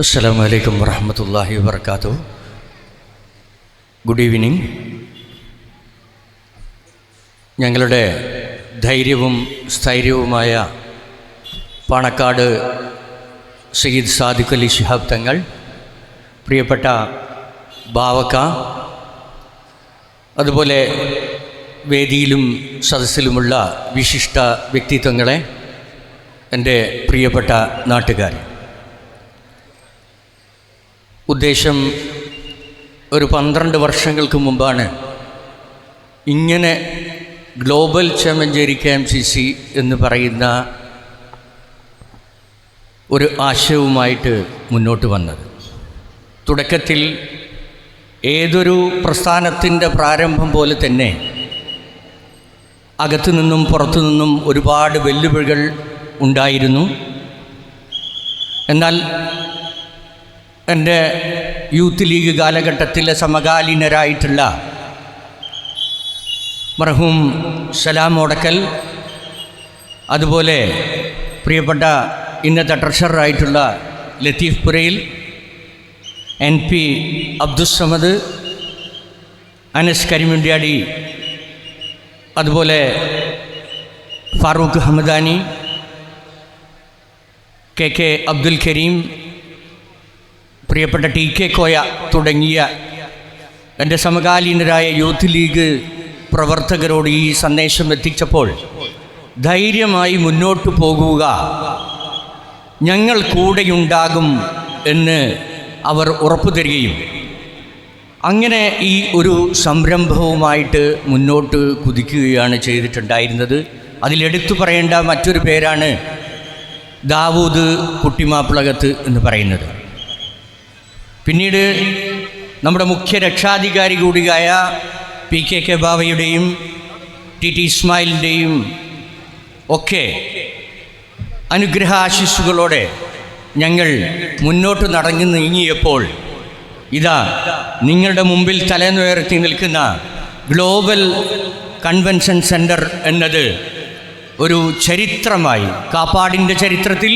അസ്സാം വലൈക്കും വറഹമത്തല്ലാഹി വർക്കാത്തു ഗുഡ് ഈവനിങ് ഞങ്ങളുടെ ധൈര്യവും സ്ഥൈര്യവുമായ പാണക്കാട് സയ്യിദ് സാദിഖ് അലി ശിഹാബ് തങ്ങൾ പ്രിയപ്പെട്ട ബാവക്ക അതുപോലെ വേദിയിലും സദസ്സിലുമുള്ള വിശിഷ്ട വ്യക്തിത്വങ്ങളെ എന്റെ പ്രിയപ്പെട്ട നാട്ടുകാർ ഉദ്ദേശം ഒരു പന്ത്രണ്ട് വർഷങ്ങൾക്ക് മുമ്പാണ് ഇങ്ങനെ global Chemancheri K M C C എന്ന് പറയുന്ന ഒരു ആശയവുമായിട്ട് മുന്നോട്ട് വന്നത്. തുടക്കത്തിൽ ഏതൊരു പ്രസ്ഥാനത്തിന്റെ പ്രാരംഭം പോലെ തന്നെ അകത്തു നിന്നും പുറത്തു നിന്നും ഒരുപാട് വെല്ലുവിളികൾ ഉണ്ടായിരുന്നു. എന്നാൽ എന്റെ യൂത്ത് ലീഗ് കാലഘട്ടത്തിലെ സമകാലീനരായിട്ടുള്ള മർഹൂം സലാം ഓടക്കൽ അതുപോലെ പ്രിയപ്പെട്ട ഇന്നത്തെ ട്രഷററായിട്ടുള്ള ലത്തീഫ് പുരയിൽ എൻ പി അബ്ദുസമദ് അനസ് കരിമുണ്ടിയാടി അതുപോലെ ഫാറൂഖ് ഹമദാനി കെ കെ അബ്ദുൽ കരീം പ്രിയപ്പെട്ട ടി കെ കോയ തുടങ്ങിയ എന്റെ സമകാലീനരായ യൂത്ത് ലീഗ് പ്രവർത്തകരോട് ഈ സന്ദേശം എത്തിച്ചപ്പോൾ ധൈര്യമായി മുന്നോട്ട് പോകുക ഞങ്ങൾ കൂടെയുണ്ടാകും എന്ന് അവർ ഉറപ്പു തരികയും അങ്ങനെ ഈ ഒരു സംരംഭവുമായിട്ട് മുന്നോട്ട് കുതിക്കുകയാണ് ചെയ്തിട്ടുണ്ടായിരുന്നത്. അതിലെടുത്തു പറയേണ്ട മറ്റൊരു പേരാണ് ദാവൂദ് കുട്ടിമാപ്പിളകത്ത് എന്ന് പറയുന്നത്. പിന്നീട് നമ്മുടെ മുഖ്യ രക്ഷാധികാരി കൂടിയായ പി കെ കെ ബാവയുടെയും ടി ടി ഇസ്മായിലിന്റെയും ഒക്കെ അനുഗ്രഹാശിസ്സുകളോടെ ഞങ്ങൾ മുന്നോട്ട് നടന്നു നീങ്ങിയപ്പോൾ ഇതാ നിങ്ങളുടെ മുമ്പിൽ തലനുയർത്തി നിൽക്കുന്ന ഗ്ലോബൽ കൺവെൻഷൻ സെന്റർ എന്നത് ഒരു ചരിത്രമായി. കാപ്പാടിന്റെ ചരിത്രത്തിൽ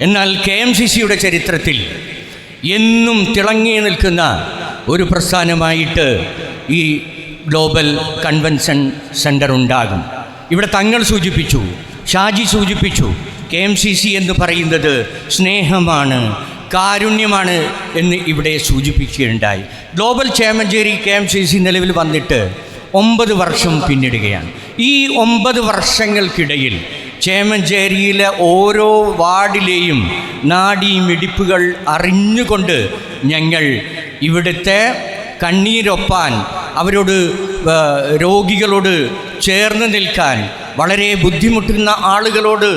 എന്നാൽ കെ എം സി സിയുടെ ചരിത്രത്തിൽ എന്നും തിളങ്ങി നിൽക്കുന്ന ഒരു പ്രസ്ഥാനമായിട്ട് ഈ ഗ്ലോബൽ കൺവെൻഷൻ സെന്റർ ഉണ്ടാകും. ഇവിടെ തങ്ങൾ സൂചിപ്പിച്ചു ഷാജി സൂചിപ്പിച്ചു കെ എം സി സി എന്ന് പറയുന്നത് സ്നേഹമാണ് കാരുണ്യമാണ് എന്ന് ഇവിടെ സൂചിപ്പിക്കുകയുണ്ടായി. Global Chemancheri K M C C നിലവിൽ വന്നിട്ട് ഒമ്പത് വർഷം പിന്നിടുകയാണ്. ഈ ഒമ്പത് വർഷങ്ങൾക്കിടയിൽ ചേമഞ്ചേരിയിലെ ഓരോ വാർഡിലെയും നാഡീമിടിപ്പുകൾ അറിഞ്ഞുകൊണ്ട് ഞങ്ങൾ ഇവിടുത്തെ കണ്ണീരൊപ്പാൻ അവരോട് രോഗികളോട് ചേർന്ന് നിൽക്കാൻ വളരെ ബുദ്ധിമുട്ടുന്ന ആളുകളോട്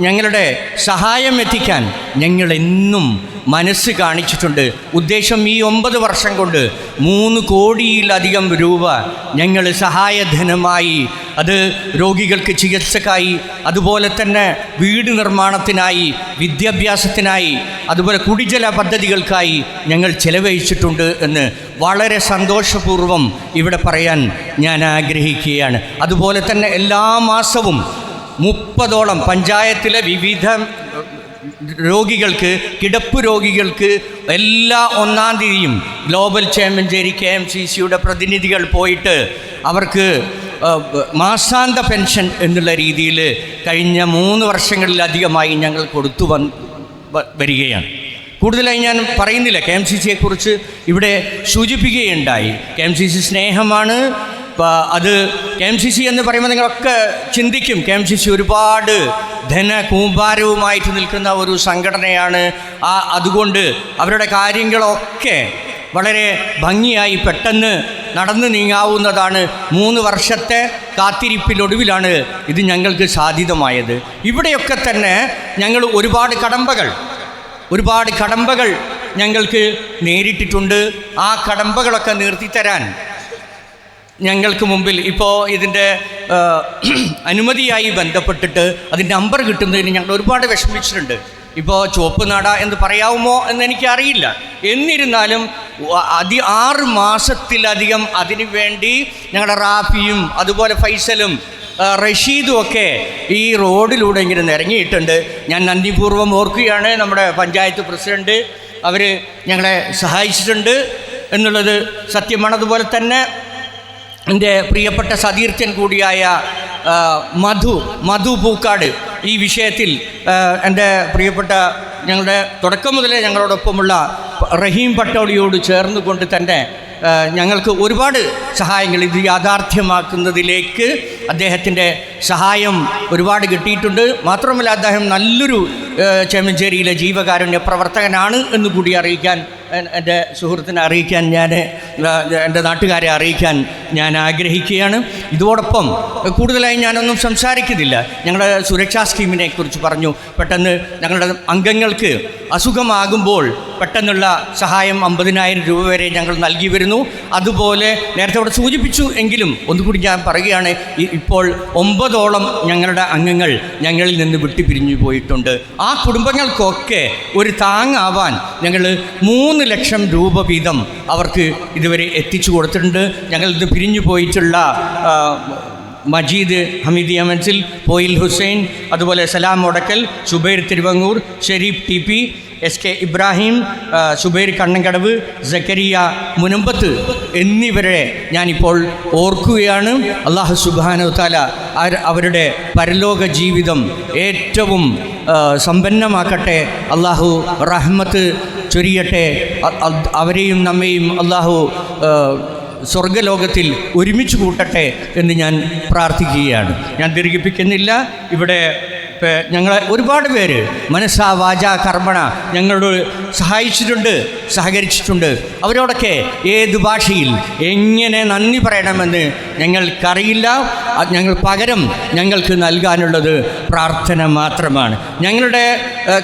ഞങ്ങളുടെ സഹായം എത്തിക്കാൻ ഞങ്ങൾ എന്നും മനസ്സ് കാണിച്ചിട്ടുണ്ട്. ഉദ്ദേശം ഈ ഒമ്പത് വർഷം കൊണ്ട് മൂന്ന് കോടിയിലധികം രൂപ ഞങ്ങൾ സഹായധനമായി അത് രോഗികൾക്ക് ചികിത്സക്കായി അതുപോലെ തന്നെ വീട് നിർമ്മാണത്തിനായി വിദ്യാഭ്യാസത്തിനായി അതുപോലെ കുടിജല പദ്ധതികൾക്കായി ഞങ്ങൾ ചെലവഴിച്ചിട്ടുണ്ട് എന്ന് വളരെ സന്തോഷപൂർവം ഇവിടെ പറയാൻ ഞാൻ ആഗ്രഹിക്കുകയാണ്. അതുപോലെ തന്നെ എല്ലാ മാസവും മുപ്പതോളം പഞ്ചായത്തിലെ വിവിധ രോഗികൾക്ക് കിടപ്പ് രോഗികൾക്ക് എല്ലാ ഒന്നാം തീയതിയും global Chemancheri K M C സിയുടെ പ്രതിനിധികൾ പോയിട്ട് അവർക്ക് മാസാന്ത പെൻഷൻ എന്നുള്ള രീതിയിൽ കഴിഞ്ഞ മൂന്ന് വർഷങ്ങളിലധികമായി ഞങ്ങൾ കൊടുത്തു വന്ന് വ- വരികയാണ്. കൂടുതലായി ഞാൻ പറയുന്നില്ല. കെ എം സി സിയെക്കുറിച്ച് ഇവിടെ സൂചിപ്പിക്കുകയുണ്ടായി. കെ എം സി സി സ്നേഹമാണ് അത് കെ എം സി സി എന്ന് പറയുമ്പോൾ നിങ്ങളൊക്കെ ചിന്തിക്കും. കെ എം സി സി ഒരുപാട് ധന കൂമ്പാരവുമായിട്ട് നിൽക്കുന്ന ഒരു സംഘടനയാണ്. ആ അതുകൊണ്ട് അവരുടെ കാര്യങ്ങളൊക്കെ വളരെ ഭംഗിയായി പെട്ടെന്ന് നടന്നു നീങ്ങാവുന്നതാണ്. മൂന്ന് വർഷത്തെ കാത്തിരിപ്പിലൊടുവിലാണ് ഇത് ഞങ്ങൾക്ക് സാധ്യതമായത് ഇവിടെയൊക്കെ തന്നെ ഞങ്ങൾ ഒരുപാട് കടമ്പകൾ ഒരുപാട് കടമ്പകൾ ഞങ്ങൾക്ക് നേരിട്ടിട്ടുണ്ട്. ആ കടമ്പകളൊക്കെ നിർത്തിത്തരാൻ ഞങ്ങൾക്ക് മുമ്പിൽ ഇപ്പോൾ ഇതിന്റെ അനുമതിയായി ബന്ധപ്പെട്ടിട്ട് അതിന്റെ നമ്പർ കിട്ടുന്നതിന് ഞങ്ങൾ ഒരുപാട് വിഷമിച്ചിട്ടുണ്ട്. ഇപ്പോൾ ചുവപ്പ് നാട എന്ന് പറയാവുമോ എന്ന് എനിക്കറിയില്ല. എന്നിരുന്നാലും അതി ആറ് മാസത്തിലധികം അതിനു വേണ്ടി ഞങ്ങളുടെ റാഫിയും അതുപോലെ ഫൈസലും റഷീദും ഒക്കെ ഈ റോഡിലൂടെ ഇങ്ങനെ നിരങ്ങിയിട്ടുണ്ട്. ഞാൻ നന്ദിപൂർവം ഓർക്കുകയാണ് നമ്മുടെ പഞ്ചായത്ത് പ്രസിഡന്റ് അവർ ഞങ്ങളെ സഹായിച്ചിട്ടുണ്ട് എന്നുള്ളത് സത്യമാണ്. അതുപോലെ തന്നെ എന്റെ പ്രിയപ്പെട്ട സതീർത്ഥ്യൻ കൂടിയായ മധു മധു പൂക്കാട് ഈ വിഷയത്തിൽ എന്റെ പ്രിയപ്പെട്ട ഞങ്ങളുടെ തുടക്കം മുതലേ ഞങ്ങളോടൊപ്പമുള്ള റഹീം പട്ടോളിയോട് ചേർന്ന് കൊണ്ട് തന്നെ ഞങ്ങൾക്ക് ഒരുപാട് സഹായങ്ങൾ ഇത് യാഥാർത്ഥ്യമാക്കുന്നതിലേക്ക് അദ്ദേഹത്തിന്റെ സഹായം ഒരുപാട് കിട്ടിയിട്ടുണ്ട്. മാത്രമല്ല അദ്ദേഹം നല്ലൊരു ചേമഞ്ചേരിയിലെ ജീവകാരുണ്യ പ്രവർത്തകനാണ് എന്ന് കൂടി അറിയിക്കാൻ എന്റെ സുഹൃത്തിനെ അറിയിക്കാൻ ഞാൻ എന്റെ നാട്ടുകാരെ അറിയിക്കാൻ ഞാൻ ആഗ്രഹിക്കുകയാണ്. ഇതോടൊപ്പം കൂടുതലായി ഞാനൊന്നും സംസാരിക്കുന്നില്ല. ഞങ്ങളുടെ സുരക്ഷാ സ്കീമിനെ കുറിച്ച് പറഞ്ഞു. പെട്ടെന്ന് ഞങ്ങളുടെ അംഗങ്ങൾക്ക് അസുഖമാകുമ്പോൾ പെട്ടെന്നുള്ള സഹായം അമ്പതിനായിരം രൂപ വരെ ഞങ്ങൾ നൽകി വരുന്നു. അതുപോലെ നേരത്തെ അവിടെ സൂചിപ്പിച്ചു എങ്കിലും ഒന്നുകൂടി ഞാൻ പറയുകയാണ് ഇപ്പോൾ ഒമ്പതോളം ഞങ്ങളുടെ അംഗങ്ങൾ ഞങ്ങളിൽ നിന്ന് വിട്ടുപിരിഞ്ഞു പോയിട്ടുണ്ട്. ആ കുടുംബങ്ങൾക്കൊക്കെ ഒരു താങ്ങാവാൻ ഞങ്ങൾ മൂന്ന് ലക്ഷം രൂപ വീതം അവർക്ക് ഇതുവരെ എത്തിച്ചു കൊടുത്തിട്ടുണ്ട്. ഞങ്ങൾ പിരിഞ്ഞു പോയിട്ടുള്ള മജീദ് ഹമീദിയ മൻസിൽ പോയിൽ ഹുസൈൻ അതുപോലെ Salam Mudakkal Zubair Thiruvangoor Sharif T P S K Ibrahim Zubair Kannankadavu Jakkariya Munambath എന്നിവരെ ഞാനിപ്പോൾ ഓർക്കുകയാണ്. അള്ളാഹു സുബാനുത്താല താല അവരുടെ പരലോക ജീവിതം ഏറ്റവും സമ്പന്നമാക്കട്ടെ. അള്ളാഹു റഹ്മത്ത് ചൊരിയട്ടെ. അവരെയും നമ്മെയും അള്ളാഹു സ്വർഗലോകത്തിൽ ഒരുമിച്ച് കൂട്ടട്ടെ എന്ന് ഞാൻ പ്രാർത്ഥിക്കുകയാണ്. ഞാൻ ദീർഘിപ്പിക്കുന്നില്ല. ഇവിടെ ഞങ്ങൾ ഒരുപാട് പേര് മനസ്സാ വാച കർമ്മണ ഞങ്ങളോട് സഹായിച്ചിട്ടുണ്ട് സഹകരിച്ചിട്ടുണ്ട്. അവരോടൊക്കെ ഏത് ഭാഷയിൽ എങ്ങനെ നന്ദി പറയണമെന്ന് ഞങ്ങൾക്കറിയില്ല. ഞങ്ങൾ പകരം ഞങ്ങൾക്ക് നൽകാനുള്ളത് പ്രാർത്ഥന മാത്രമാണ്. ഞങ്ങളുടെ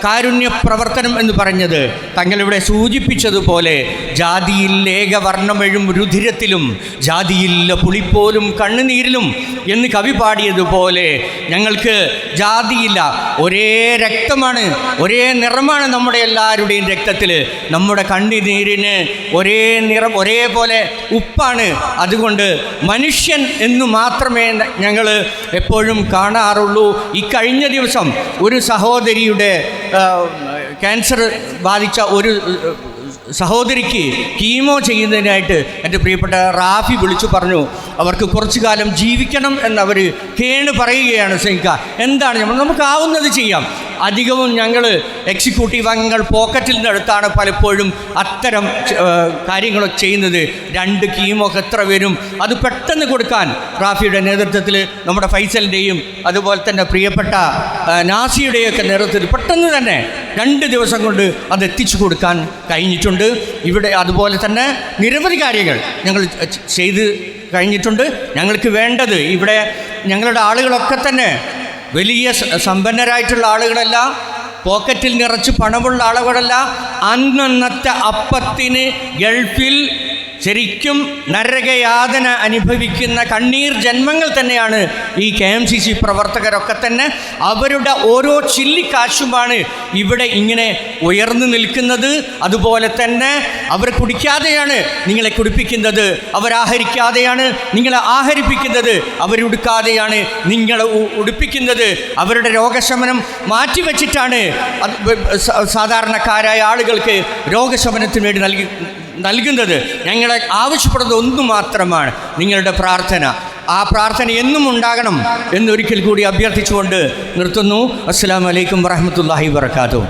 കാരുണ്യ പ്രവർത്തനം എന്ന് പറഞ്ഞത് തങ്ങളിവിടെ സൂചിപ്പിച്ചതുപോലെ ജാതിയിൽ ഏകവർണമെഴും രുധിരത്തിലും ജാതിയില്ല പുളിപ്പോലും കണ്ണുനീരിലും എന്ന് കവി പാടിയതുപോലെ ഞങ്ങൾക്ക് ജാതിയില്ല. ഒരേ രക്തമാണ് ഒരേ നിറമാണ് നമ്മുടെ എല്ലാവരുടെയും രക്തത്തിൽ. നമ്മുടെ കണ്ണുനീരിന് ഒരേ നിറം ഒരേപോലെ ഉപ്പാണ്. അതുകൊണ്ട് മനുഷ്യൻ എന്ന് മാത്രമേ ഞങ്ങൾ എപ്പോഴും കാണാറുള്ളൂ. ഈ കഴിഞ്ഞ ദിവസം ഒരു സഹോദരിയുടെ ക്യാൻസർ ബാധിച്ച ഒരു സഹോദരിക്ക് കീമോ ചെയ്യുന്നതിനായിട്ട് എന്റെ പ്രിയപ്പെട്ട റാഫി വിളിച്ചു പറഞ്ഞു. അവർക്ക് കുറച്ചു കാലം ജീവിക്കണം എന്നവർ കേണ് പറയുകയാണ് സൈക്ക എന്താണ് നമ്മൾ? നമുക്കാവുന്നത് ചെയ്യാം. അധികവും ഞങ്ങൾ എക്സിക്യൂട്ടീവ് അംഗങ്ങൾ പോക്കറ്റിൽ നിന്നെടുത്താണ് പലപ്പോഴും അത്തരം കാര്യങ്ങളൊക്കെ ചെയ്യുന്നത്. രണ്ട് കീമൊക്കെ എത്ര വരും അത് പെട്ടെന്ന് കൊടുക്കാൻ റാഫിയുടെ നേതൃത്വത്തിൽ നമ്മുടെ ഫൈസലിന്റെയും അതുപോലെ തന്നെ പ്രിയപ്പെട്ട നാസിയുടെയൊക്കെ നേതൃത്വത്തിൽ പെട്ടെന്ന് തന്നെ രണ്ട് ദിവസം കൊണ്ട് അത് എത്തിച്ചു കൊടുക്കാൻ കഴിഞ്ഞിട്ടുണ്ട്. ഇവിടെ അതുപോലെ തന്നെ നിരവധി കാര്യങ്ങൾ ഞങ്ങൾ ചെയ്ത് കഴിഞ്ഞിട്ടുണ്ട്. ഞങ്ങൾക്ക് വേണ്ടത് ഇവിടെ ഞങ്ങളുടെ ആളുകളൊക്കെ തന്നെ വലിയ സമ്പന്നരായിട്ടുള്ള ആളുകളല്ല പോക്കറ്റിൽ നിറച്ച് പണമുള്ള ആളുകളല്ല. അന്നന്നത്തെ അപ്പത്തിന് ഗൾഫിൽ ശരിക്കും നരകയാതന അനുഭവിക്കുന്ന കണ്ണീർ ജന്മങ്ങൾ തന്നെയാണ് ഈ കെ എം സി സി പ്രവർത്തകരൊക്കെ തന്നെ. അവരുടെ ഓരോ ചില്ലിക്കാശുമാണ് ഇവിടെ ഇങ്ങനെ ഉയർന്നു നിൽക്കുന്നത്. അതുപോലെ തന്നെ അവർ കുടിക്കാതെയാണ് നിങ്ങളെ കുടിപ്പിക്കുന്നത്. അവരാഹരിക്കാതെയാണ് നിങ്ങളെ ആഹരിപ്പിക്കുന്നത്. അവരുടുക്കാതെയാണ് നിങ്ങളെ ഉടുപ്പിക്കുന്നത്. അവരുടെ രോഗശമനം മാറ്റിവെച്ചിട്ടാണ് സാധാരണക്കാരായ ആളുകൾക്ക് രോഗശമനത്തിന് വേണ്ടി നൽകി നൽകുന്നത്. ഞങ്ങളെ ആവശ്യപ്പെടുന്നത് ഒന്നു മാത്രമാണ് നിങ്ങളുടെ പ്രാർത്ഥന. ആ പ്രാർത്ഥന എന്നും ഉണ്ടാകണം എന്നൊരിക്കൽ കൂടി അഭ്യർത്ഥിച്ചുകൊണ്ട് നിർത്തുന്നു. അസ്സാം വലൈക്കും വാഹമത്തല്ലാഹി വർക്കാത്തു